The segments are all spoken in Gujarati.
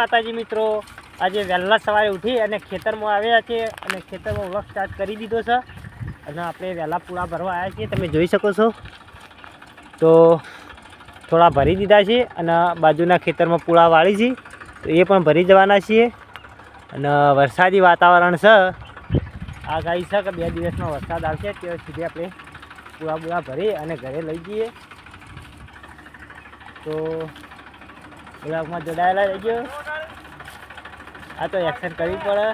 માતાજી મિત્રો, આજે વહેલા સવારે ઉઠી અને ખેતરમાં આવ્યા છે અને ખેતરમાં વર્ક સ્ટાર્ટ કરી દીધો છે. અને આપણે વહેલા પૂળા ભરવા આવ્યા છીએ, તમે જોઈ શકો છો. તો થોડા ભરી દીધા છે અને બાજુના ખેતરમાં પૂળા વાળી છે. તો એ પણ ભરી જવાના છીએ. અને વરસાદી વાતાવરણ છે. આગાહી છે કે બે દિવસમાં વરસાદ આવશે ત્યાં સુધી આપણે પૂળા બુળા ભરી અને ઘરે લઈ જઈએ. તો બ્લોગમાં જોડાયેલા રહેજો. આ તો એક્શન કરવી પડે.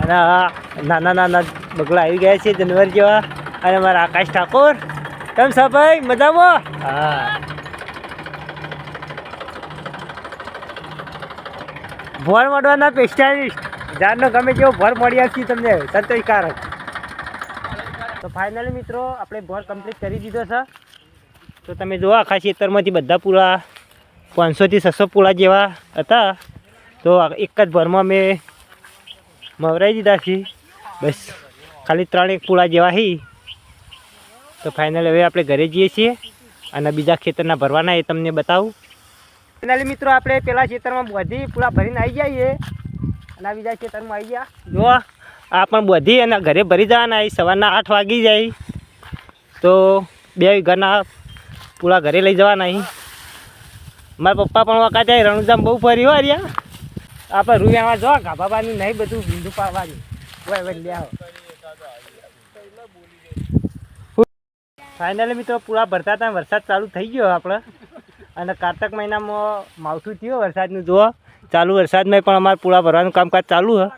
અને નાના નાના બગલા આવી ગયા છે જનવર જેવા. અને મારા આકાશ ઠાકોર, કેમ છે ભાઈ? મજામાં? હા. ભોર મળવાના સ્પેશિયાલિસ્ટ જાનનો ગમે તેવો ભર મળી આપશે તમને, સંતોષકારક. તો ફાઇનલી મિત્રો, આપણે ભોર કમ્પ્લીટ કરી દીધો છે. તો તમે જુઓ, આખા ખેતરમાંથી બધા પૂળા પાંચસોથી છસો પુળા જેવા હતા. તો એક જ ભરમાં મેં મવરાઈ દીધા છે. બસ, ખાલી ત્રણ એક પૂળા જેવા હી. તો ફાઇનલ હવે આપણે ઘરે જઈએ છીએ અને બીજા ખેતરના ભરવાના એ તમને બતાવું. ફાઇનલી મિત્રો, આપણે પેલા ખેતરમાં બધી પૂળા ભરીને આવી જઈએ. અને બીજા ખેતરમાં આવી ગયા. જો આ પણ બધી અને ઘરે ભરી જવાના આવી સવારના આઠ વાગી જાય. તો બે ઘરના પૂળા ઘરે લઈ જવાના અહીં મારા પપ્પા પણ વખત જાય રણુજામ બહુ ફરી હો રહ્યા. આપણે રૂયામાં જો, ગાભાબાની નહીં બધું બિંદુ પાડવાની. વય વય લે આવો મિત્રો પૂળા ભરતા હતા, વરસાદ ચાલુ થઈ ગયો આપણે. અને કારતક મહિનામાં માવઠું થયું વરસાદનું, જુઓ. ચાલુ વરસાદમાં પણ અમારે પૂળા ભરવાનું કામકાજ ચાલુ છે